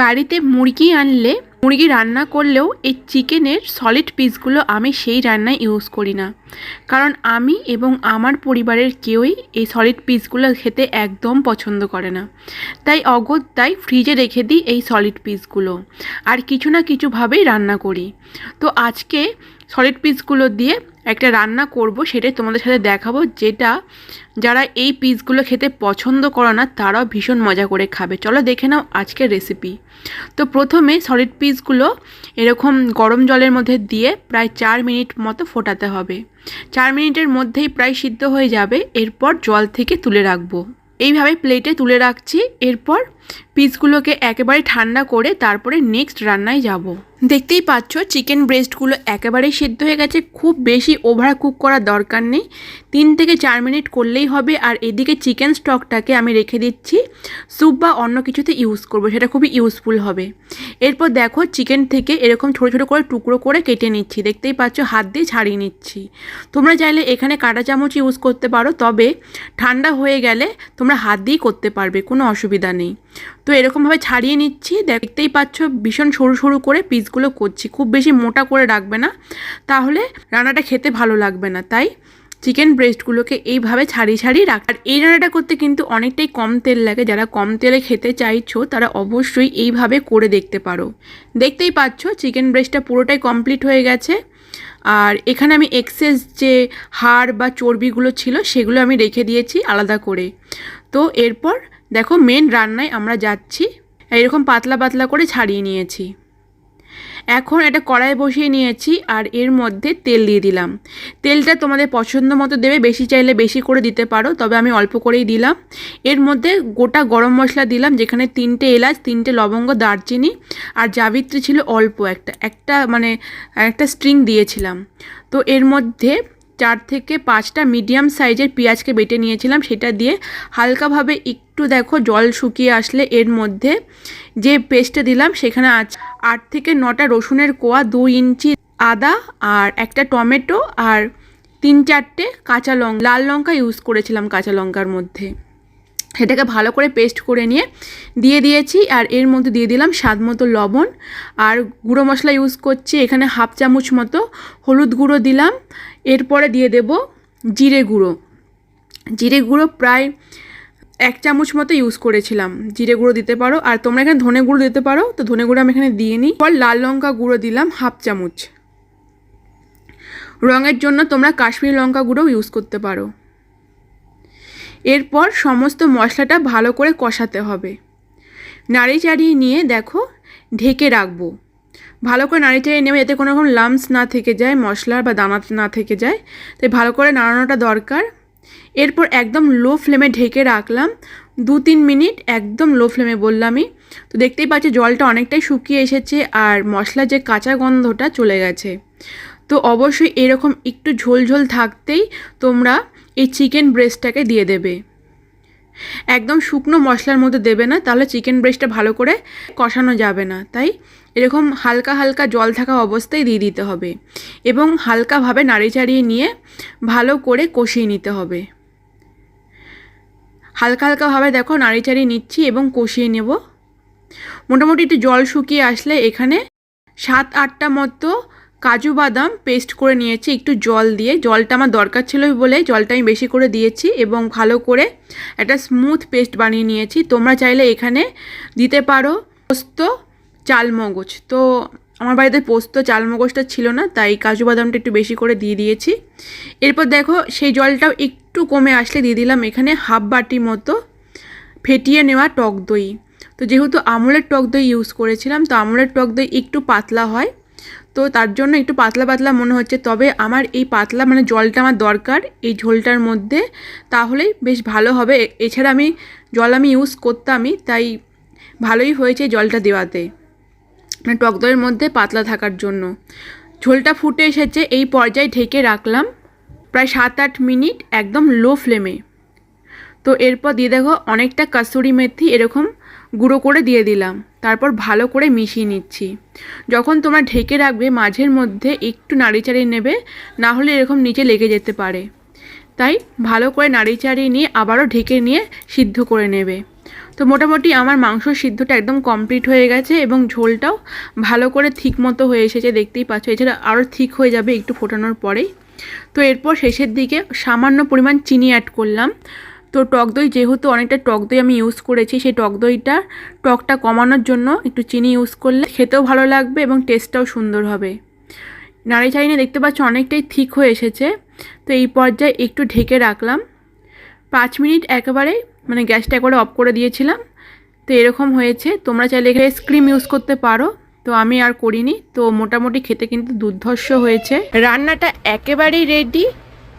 বাড়িতে মুরগি আনলে, মুরগি রান্না করলেও এই চিকেনের সলিড পিসগুলো আমি সেই রান্নায় ইউজ করি না। কারণ আমি এবং আমার পরিবারের কেউই এই সলিড পিসগুলো খেতে একদম পছন্দ করে না। তাই অগত্যাই ফ্রিজে রেখে দিই এই সলিড পিসগুলো আর কিছু না কিছুভাবেই রান্না করি। তো আজকে সলিড পিসগুলো দিয়ে একটা রান্না করব, সেটাই তোমাদের সাথে দেখাবো। যেটা যারা এই পিসগুলো খেতে পছন্দ করে না, তারাও ভীষণ মজা করে খাবে। চলো দেখে নাও আজকের রেসিপি তো প্রথমে সলিড পিসগুলো এরকম গরম জলের মধ্যে দিয়ে প্রায় চার মিনিট মতো ফোটাতে হবে। চার মিনিটের মধ্যেই প্রায় সিদ্ধ হয়ে যাবে। এরপর জল থেকে তুলে রাখব। এইভাবে প্লেটে তুলে রাখছি। এরপর পিসগুলোকে একেবারে ঠান্ডা করে তারপরে নেক্সট রান্নায় যাব। দেখতেই পাচ্ছ চিকেন ব্রেস্টগুলো একেবারেই সিদ্ধ হয়ে গেছে, খুব বেশি ওভার কুক করার দরকার নেই। তিন থেকে চার মিনিট করলেই হবে, আর এদিকে চিকেন স্টকটাকে আমি রেখে দিচ্ছি। স্যুপ বা অন্য কিছুতে ইউজ করব, সেটা খুবই ইউজফুল হবে। এরপর দেখো চিকেন থেকে এরকম ছোটো ছোটো করে টুকরো করে কেটে নিচ্ছি। দেখতেই পাচ্ছ, হাত দিয়ে ছাড়িয়ে নিচ্ছি। তোমরা চাইলে এখানে কাঁটা চামচ ইউজ করতে পারো, তবে ঠান্ডা হয়ে গেলে তোমরা হাত দিয়েই করতে পারবে, কোনো অসুবিধা নেই। তো এরকমভাবে ছাড়িয়ে নিচ্ছি। দেখতেই পাচ্ছ ভীষণ সরু সরু করে পিসগুলো করছি। খুব বেশি মোটা করে রাখবে না। তাহলে রান্নাটা খেতে ভালো লাগবে না। তাই চিকেন ব্রেস্টগুলোকে এইভাবে ছাড়িয়ে ছাড়িয়ে রাখ। আর এই রান্নাটা করতে কিন্তু অনেকটাই কম তেল লাগে। যারা কম তেলে খেতে চাইছো, তারা অবশ্যই এইভাবে করে দেখতে পারো। দেখতেই পাচ্ছ চিকেন ব্রেস্টটা পুরোটাই কমপ্লিট হয়ে গেছে। আর এখানে আমি এক্সেস যে হাড় বা চর্বিগুলো ছিল, সেগুলো আমি রেখে দিয়েছি আলাদা করে। তো এরপর দেখো মেন রান্নায় আমরা যাচ্ছি। এরকম পাতলা পাতলা করে ছাড়িয়ে নিয়েছি। এখন এটা কড়াই বসিয়ে নিয়েছি আর এর মধ্যে তেল দিয়ে দিলাম। তেলটা তোমাদের পছন্দ মতো দেবে, বেশি চাইলে বেশি করে দিতে পারো, তবে আমি অল্প করেই দিলাম। এর মধ্যে গোটা গরম মশলা দিলাম, যেখানে তিনটে এলাচ, তিনটে লবঙ্গ, দারচিনি আর জাবিত্রী ছিল অল্প একটা। একটা মানে একটা স্ট্রিং দিয়েছিলাম। তো এর মধ্যে চার থেকে পাঁচটা মিডিয়াম সাইজের পেঁয়াজকে বেটে নিয়েছিলাম। সেটা দিয়ে হালকাভাবে একটু দেখো জল শুকিয়ে আসলে এর মধ্যে যে পেস্টটা দিলাম, সেখানে আজ আট থেকে নটা রসুনের কোয়া দুই ইঞ্চি আদা আর একটা টমেটো আর তিন চারটে কাঁচা লঙ্কা। লাল লঙ্কা ইউজ করেছিলাম কাঁচা লঙ্কার মধ্যে। সেটাকে ভালো করে পেস্ট করে নিয়ে দিয়ে দিয়েছি আর এর মধ্যে দিয়ে দিলাম স্বাদ মতো লবণ। আর গুঁড়ো মশলা ইউজ করছি, এখানে হাফ চামচ মতো হলুদ গুঁড়ো দিলাম। এরপরে দিয়ে দেব জিরে গুঁড়ো। জিরে গুঁড়ো প্রায় এক চামচ মতো ইউজ করেছিলাম। জিরে গুঁড়ো দিতে পারো। আর তোমরা এখানে ধনে গুঁড়ো দিতে পারো। তো ধনে গুঁড়ো আমি এখানে দিয়ে নিই। পর লাল লঙ্কা গুঁড়ো দিলাম হাফ চামচ। রঙের জন্য তোমরা কাশ্মীরি লঙ্কা গুঁড়োও ইউজ করতে পারো। এরপর সমস্ত মশলাটা ভালো করে কষাতে হবে। নাড়ি চাড়িয়ে নিয়ে দেখো, ঢেকে রাখব। ভালো করে নাড়ি চাড়িয়ে নেবে এতে কোনো রকম লামস না থেকে যায়, মশলার বা দানা না থেকে যায়। তাই ভালো করে নাড়ানোটা দরকার। এরপর একদম লো ফ্লেমে ঢেকে রাখলাম। দু তিন মিনিট একদম লো ফ্লেমে বললামই। তো দেখতেই পাচ্ছি জলটা অনেকটাই শুকিয়ে এসেছে আর মশলার যে কাঁচা গন্ধটা চলে গেছে। তো অবশ্যই এরকম একটু ঝোল ঝোল থাকতেই তোমরা এই চিকেন ব্রেস্টটাকে দিয়ে দেবে। একদম শুকনো মশলার মধ্যে দেবে না, তাহলে চিকেন ব্রেস্টটা ভালো করে কষানো যাবে না। তাই এরকম হালকা হালকা জল থাকা অবস্থায় দিয়ে দিতে হবে এবং হালকাভাবে নাড়ি চাড়িয়ে নিয়ে ভালো করে কষিয়ে নিতে হবে। হালকা হালকাভাবে দেখো নাড়ি চাড়িয়ে নিচ্ছি এবং কষিয়ে নেব। মোটামুটি একটু জল শুকিয়ে আসলে এখানে সাত আটটা মতো কাজু বাদাম পেস্ট করে নিয়েছি, একটু জল দিয়ে। জলটা আমার দরকার ছিল বলে জলটা আমি বেশি করে দিয়েছি এবং ভালো করে একটা স্মুথ পেস্ট বানিয়ে নিয়েছি। তোমরা চাইলে এখানে দিতে পারো পোস্ত, চালমগজ। তো আমার বাড়িতে পোস্ত, চালমগজটা ছিল না, তাই কাজু বাদামটা একটু বেশি করে দিয়ে দিয়েছি। এরপর দেখো, সেই জলটাও একটু কমে আসলে দিয়ে দিলাম এখানে হাফ বাটি মতো ফেটিয়ে নেওয়া টক দই। তো যেহেতু আমুলের টক দই ইউজ করেছিলাম, তো আমুলের টক দই একটু পাতলা হয়। তো তার জন্য একটু পাতলা পাতলা মনে হচ্ছে। তবে আমার এই পাতলা মানে জলটা আমার দরকার এই ঝোলটার মধ্যে। তাহলেই বেশ ভালো হবে। এছাড়া আমি জল আমি ইউজ করতামই, তাই ভালোই হয়েছে জলটা দেওয়াতে। মানে টক দইয়ের মধ্যে পাতলা থাকার জন্য। ঝোলটা ফুটে এসেছে, এই পর্যায়ে ঢেকে রাখলাম। প্রায় সাত আট মিনিট একদম লো ফ্লেমে তো এরপর দিয়ে দেখো অনেকটা কাসুরি মেথি এরকম গুঁড়ো করে দিয়ে দিলাম। তারপর ভালো করে মিশিয়ে নিচ্ছি। যখন তোমরা ঢেকে রাখবে মাঝের মধ্যে একটু নাড়ি চাড়িয়ে নেবে, না হলে এরকম নিচে লেগে যেতে পারে। তাই ভালো করে নাড়ি চাড়িয়ে নিয়ে আবারও ঢেকে নিয়ে সিদ্ধ করে নেবে। তো মোটামুটি আমার মাংস সিদ্ধটা একদম কমপ্লিট হয়ে গেছে এবং ঝোলটাও ভালো করে ঠিক মতো হয়ে এসেছে, দেখতেই পাচ্ছ। এছাড়া আরও ঠিক হয়ে যাবে একটু ফোটানোর পরেই। তো এরপর শেষের দিকে সামান্য পরিমাণ চিনি অ্যাড করলাম। তো টক দই যেহেতু অনেকটা টক দই আমি ইউজ করেছি, সেই টক দইটা টকটা কমানোর জন্য একটু চিনি ইউজ করলে খেতেও ভালো লাগবে এবং টেস্টটাও সুন্দর হবে। নাড়ি চাইনে দেখতে পাচ্ছ অনেকটাই ঠিক হয়ে এসেছে। তো এই পর্যায়ে একটু ঢেকে রাখলাম। পাঁচ মিনিট একেবারে মানে গ্যাসটা একবারে অফ করে দিয়েছিলাম। তো এরকম হয়েছে। তোমরা চাইলে এখানে ক্রিম ইউজ করতে পারো। তো আমি আর করিনি। তো মোটামুটি খেতে কিন্তু দুর্ধর্ষ হয়েছে। রান্নাটা একেবারেই রেডি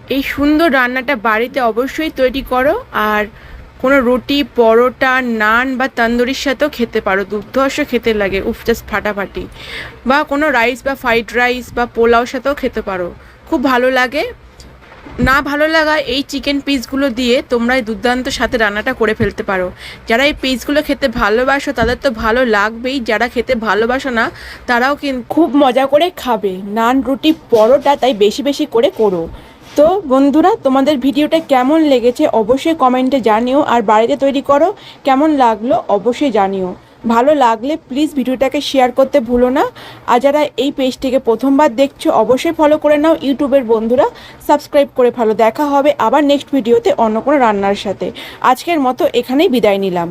এই সুন্দর রান্নাটা বাড়িতে অবশ্যই তৈরি করো আর কোনো রুটি, পরোটা, নান বা তন্দুরির সাথেও খেতে পারো। দুর্ধর্ষ খেতে লাগে, উফ জাস্ট ফাটাফাটি। বা কোনো রাইস বা ফ্রাইড রাইস বা পোলাওর সাথেও খেতে পারো। খুব ভালো লাগে। না ভালো লাগা এই চিকেন পিসগুলো দিয়ে তোমরা এই দুর্দান্ত সাথে রান্নাটা করে ফেলতে পারো। যারা এই পিসগুলো খেতে ভালোবাসো, তাদের তো ভালো লাগবেই। যারা খেতে ভালোবাসো না, তারাও কিন্তু খুব মজা করে খাবে। নান, রুটি, পরোটা তাই বেশি বেশি করে করো। তো বন্ধুরা, তোমাদের ভিডিওটা কেমন লেগেছে অবশ্যই কমেন্টে জানিও আর বাড়িতে তৈরি করো, কেমন লাগল অবশ্যই জানিও। ভালো লাগলে প্লিজ ভিডিওটাকে শেয়ার করতে ভুলো না। আর যারা এই পেজটিকে প্রথমবার দেখছ, অবশ্যই ফলো করে নাও ইউটিউবের বন্ধুরা। সাবস্ক্রাইব করে ভালো দেখা হবে আবার নেক্সট ভিডিওতে অন্য কোনো রান্নার সাথে। আজকের মতো এখানেই বিদায় নিলাম।